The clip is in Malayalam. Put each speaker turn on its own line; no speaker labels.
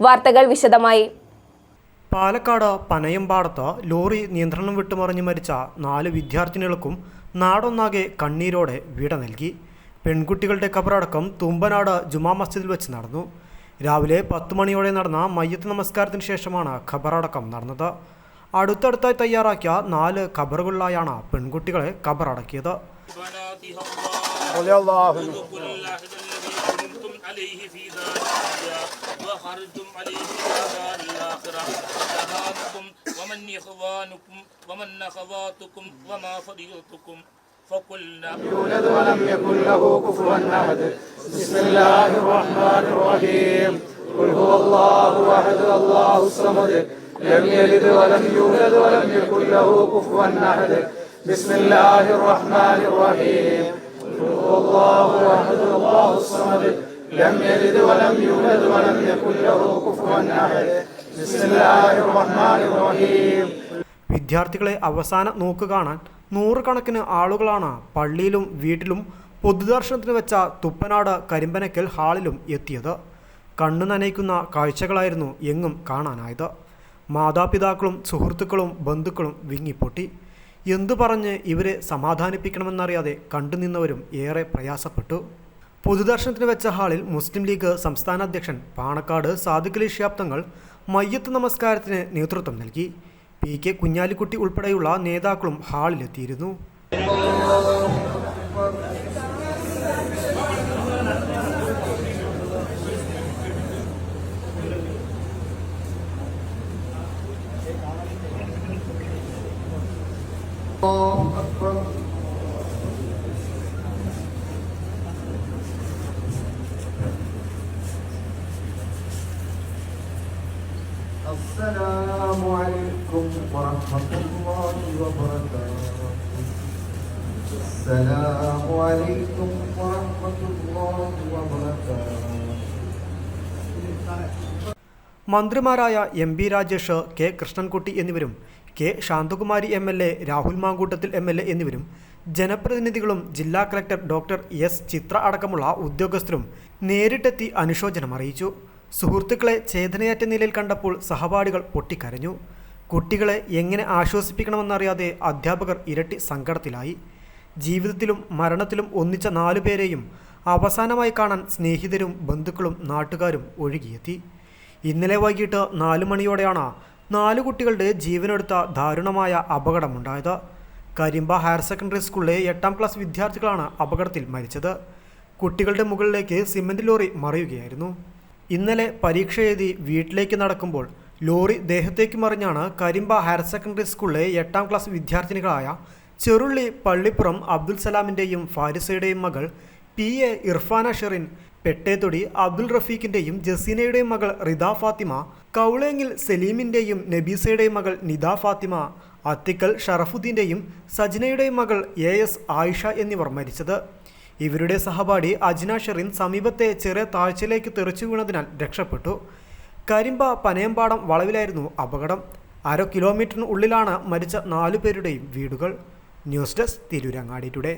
വാർത്തകൾ വിശദമായി.
പാലക്കാട് പനയമ്പാടത്ത് ലോറി നിയന്ത്രണം വിട്ടുമറിഞ്ഞ് മരിച്ച നാല് വിദ്യാർത്ഥിനികൾക്കും നാടൊന്നാകെ കണ്ണീരോടെ വിട നൽകി. പെൺകുട്ടികളുടെ ഖബറടക്കം തുമ്പനാട് ജുമാ മസ്ജിദിൽ വെച്ച് നടന്നു. രാവിലെ പത്ത് മണിയോടെ നടന്ന മയ്യത്ത് നമസ്കാരത്തിന് ശേഷമാണ് ഖബറടക്കം നടന്നത്. അടുത്തടുത്തായി തയ്യാറാക്കിയ നാല് ഖബറുകളിലായാണ് പെൺകുട്ടികളെ ഖബറടക്കിയത്
عليه في دار الدنيا وخرجتم عليه في دار الآخرة. شهادكم ومن إخوانكم ومن أخواتكم وما فريضتكم فقلنا
يولد ولم يكن له كفوا أحد. بسم الله الرحمن الرحيم. قل هو الله أحد الله الصمد. لم يلد ولم يولد ولم يكن له كفوا أحد. بسم الله الرحمن الرحيم. قل هو الله أحد الله الصمد. لم يلد ولم يولد ولم يكن له كفوا احد بسم الله الرحمن الرحيم
വിദ്യാർത്ഥികളെ അവസാന നോക്ക് കാണാൻ നൂറുകണക്കിന് ആളുകളാണ് പള്ളിയിലും വീട്ടിലും പൊതുദർശനത്തിന് വെച്ച തുപ്പനാട് കരിമ്പനക്കൽ ഹാളിലും എത്തിയത് കണ്ണു നനയ്ക്കുന്ന കാഴ്ചകളായിരുന്നു എങ്ങും കാണാനായത് മാതാപിതാക്കളും സുഹൃത്തുക്കളും ബന്ധുക്കളും വിങ്ങിപ്പൊട്ടി എന്തു പറഞ്ഞ് ഇവരെ സമാധാനിപ്പിക്കണമെന്നറിയാതെ കണ്ടുനിന്നവരും ഏറെ പ്രയാസപ്പെട്ടു പൊതുദർശനത്തിന് വെച്ച ഹാളിൽ മുസ്ലിം ലീഗ് സംസ്ഥാന അധ്യക്ഷൻ പാണക്കാട് സാദിഖലി ഷിയാബ് തങ്ങൾ മയ്യത്ത് നമസ്കാരത്തിന് നേതൃത്വം നൽകി. പി കെ കുഞ്ഞാലിക്കുട്ടി ഉൾപ്പെടെയുള്ള നേതാക്കളും ഹാളിലെത്തിയിരുന്നു.
السلام عليكم ورحمة الله وبركاته السلام عليكم ورحمة الله وبركاته
മന്ത്രിമാരായ M B Rajesh K Krishnankutty എന്നിവരും K Shanthakumari M L A Rahul Mamkootathil M L A എന്നിവരും ജനപ്രതിനിധികളും ജില്ലാ കളക്ടർ ഡോക്ടർ എസ് ചിത്ര അടക്കമുള്ള ഉദ്യോഗസ്ഥരും നേരിട്ടെത്തി അനുശോചനം അറിയിച്ചു സുഹൃത്തുക്കളെ ചേതനയേറ്റ നിലയിൽ കണ്ടപ്പോൾ സഹപാഠികൾ പൊട്ടിക്കരഞ്ഞു. കുട്ടികളെ എങ്ങനെ ആശ്വസിപ്പിക്കണമെന്നറിയാതെ അധ്യാപകർ ഇരട്ടി സങ്കടത്തിലായി. ജീവിതത്തിലും മരണത്തിലും ഒന്നിച്ച നാലുപേരെയും അവസാനമായി കാണാൻ സ്നേഹിതരും ബന്ധുക്കളും നാട്ടുകാരും ഒഴുകിയെത്തി. ഇന്നലെ വൈകിട്ട് നാലു മണിയോടെയാണ് നാല് കുട്ടികളുടെ ജീവനെടുത്ത ദാരുണമായ അപകടമുണ്ടായത്. കരിമ്പ ഹയർ സെക്കൻഡറി സ്കൂളിലെ എട്ടാം ക്ലാസ് വിദ്യാർത്ഥികളാണ് അപകടത്തിൽ മരിച്ചത്. കുട്ടികളുടെ മുകളിലേക്ക് സിമന്റ് ലോറി മറിയുകയായിരുന്നു. ഇന്നലെ പരീക്ഷ എഴുതി വീട്ടിലേക്ക് നടക്കുമ്പോൾ ലോറി ദേഹത്തേക്ക് മറിഞ്ഞാണ് കരിമ്പ ഹയർ സെക്കൻഡറി സ്കൂളിലെ എട്ടാം ക്ലാസ് വിദ്യാർത്ഥിനികളായ ചെറുള്ളി പള്ളിപ്പുറം അബ്ദുൽ സലാമിന്റെയും ഫാരിസയുടെയും മകൾ പി എ ഇർഫാന ഷെറിൻ പെട്ടേത്തൊടി അബ്ദുൽ റഫീഖിന്റെയും ജസീനയുടെയും മകൾ റിദ ഫാത്തിമ കൗളേങ്ങിൽ സലീമിന്റെയും നബീസയുടെയും മകൾ നിദ ഫാത്തിമ അത്തിക്കൽ ഷറഫുദ്ദീന്റെയും സജ്നയുടെയും മകൾ എ എസ് ആയിഷ എന്നിവർ മരിച്ചത്. ഇവരുടെ സഹപാഠി അജ്ന ഷെറിൻ സമീപത്തെ ചെറിയ താഴ്ചയിലേക്ക് തെറിച്ചു വീണതിനാൽ രക്ഷപ്പെട്ടു. കരിമ്പ പനയമ്പാടം വളവിലായിരുന്നു അപകടം. അര കിലോമീറ്ററിന് ഉള്ളിലാണ് മരിച്ച നാലു പേരുടെയും വീടുകൾ. News desk Tirurangadi today.